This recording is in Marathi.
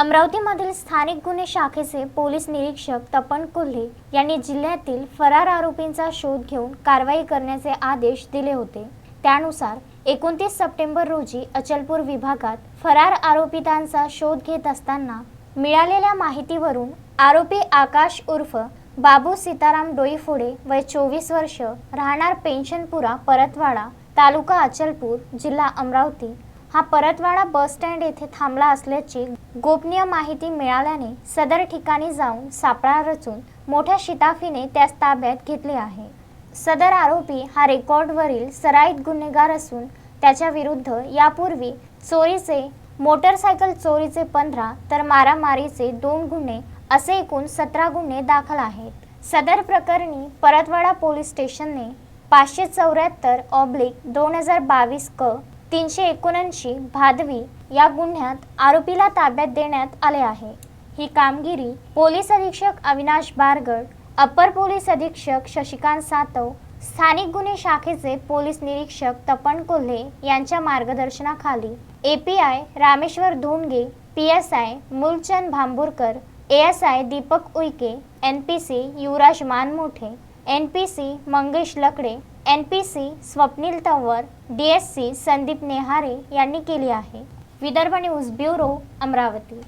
अमरावतीमधील स्थानिक गुन्हे शाखेचे पोलीस निरीक्षक तपन कोल्हे यांनी जिल्ह्यातील फरार आरोपींचा शोध घेऊन कारवाई करण्याचे आदेश दिले होते. त्यानुसार एकोणतीस सप्टेंबर रोजी अचलपूर विभागात फरार आरोपितांचा शोध घेत असताना मिळालेल्या माहितीवरून आरोपी आकाश उर्फ बाबू सीताराम डोईफोडे वय चोवीस वर्ष राहणार पेन्शनपुरा परतवाडा तालुका अचलपूर जिल्हा अमरावती हा परतवाडा बस स्टँड येथे थांबला असल्याची गोपनीय माहिती मिळाल्याने सदर ठिकाणी जाऊन सापळा रचून मोठ्या शिताफीने त्यास ताब्यात घेतले आहे. सदर आरोपी हा रेकॉर्डवरील सराईत गुन्हेगार असून त्याच्या विरुद्ध यापूर्वी चोरीचे मोटरसायकल चोरीचे पंधरा तर मारामारीचे दोन गुन्हे असे एकूण सतरा गुन्हे दाखल आहेत. सदर प्रकरणी परतवाडा पोलीस स्टेशनने पाचशे चौऱ्याहत्तर ऑब्लिक दोन हजार बावीस क तीनशे एकोणऐंशी भादवी या गुन्ह्यात आरोपीला ताब्यात देण्यात आले आहे. ही कामगिरी पोलीस अधीक्षक अविनाश बारगड अप्पर पोलीस अधीक्षक शशिकांत सातव स्थानिक गुन्हे शाखेचे पोलीस निरीक्षक तपन कोल्हे यांच्या मार्गदर्शनाखाली A P I Rameshwar Dhondge P S I Mulchand Bhamburkar A S I Deepak Uike N P C Yuvraj Manmothe N P C Mangesh Lakde N P C Swapnil Tanwar D S C Sandeep Nehare यांनी केली आहे. Vidarbha news bureau Amravati.